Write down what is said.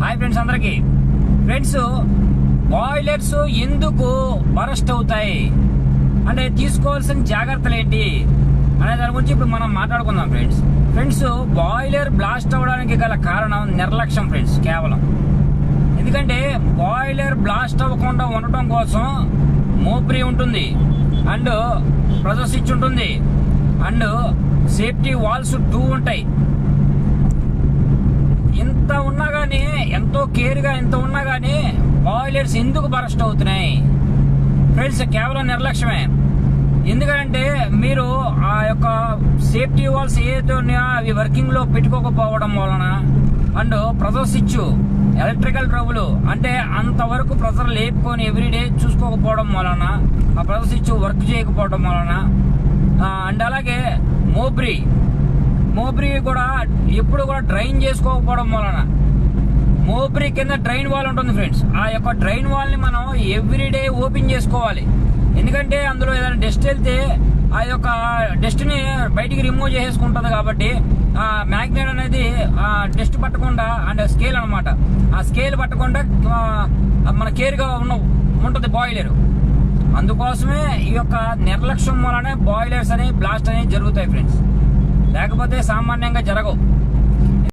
Hi friends అందరికి. Friends boilers ఎందుకు burst అవుతాయి? అంటే తీసుకోవాల్సిన జాగ్రత్తలు ఏంటి? అనే దాని గురించి ఇప్పుడు మనం మాట్లాడుకుందాం ఫ్రెండ్స్ ఫ్రెండ్స్ బాయిలర్ బ్లాస్ట్ అవ్వడానికి గల కారణం నిర్లక్ష్యం ఫ్రెండ్స్ కేవలం. ఎందుకంటే బాయిలర్ బ్లాస్ట్ అవ్వకుండా ఉండటం కోసం మోప్రీ ఉంటుంది. అండ్ ప్రెజర్ స్విచ్ ఉంటుంది. అండ్ సేఫ్టీ వాల్స్ టూ ఉంటాయి. ఇంత ఉన్నా ఎంతో కేర్గా ఎంత ఇంత ఉన్నా కానీ బాయిలర్స్ ఎందుకు బరస్ట్ అవుతున్నాయి? ఫ్రెండ్స్ కేవలం నిర్లక్ష్యమే. ఎందుకంటే మీరు ఆ యొక్క సేఫ్టీ వాల్స్ ఏదైతే ఉన్నాయో అవి వర్కింగ్లో పెట్టుకోకపోవడం వలన and pressure switch electrical trouble అంటే అంతవరకు ప్రెజర్ లేపుకొని ఎవ్రీడే చూసుకోకపోవడం వలన ఆ ప్రెజర్ స్విచ్ వర్క్ చేయకపోవడం వలన అండ్ అలాగే మోబ్రీ మోబ్రీ కూడా ఎప్పుడు కూడా డ్రైన్ చేసుకోకపోవడం వలన మోబ్రీ కింద డ్రైన్ వాల్ ఉంటుంది ఫ్రెండ్స్. ఆ యొక్క డ్రైన్ వాల్ని మనం ఎవ్రీడే ఓపెన్ చేసుకోవాలి. ఎందుకంటే అందులో ఏదైనా డస్ట్ వెళ్తే ఆ యొక్క డస్ట్ని బయటికి రిమూవ్ చేసేసుకుంటుంది కాబట్టి ఆ మ్యాగ్నెట్ అనేది ఆ డస్ట్ పట్టకుండా అండ్ స్కేల్ అనమాట ఆ స్కేల్ పట్టకుండా మన కేర్గా ఉన్న ఉంటుంది బాయిలర్. అందుకోసమే ఈ యొక్క నిర్లక్ష్యం వలనే బాయిలర్స్ అని బ్లాస్ట్ అనేవి జరుగుతాయి ఫ్రెండ్స్. లేకపోతే సామాన్యంగా జరగవు.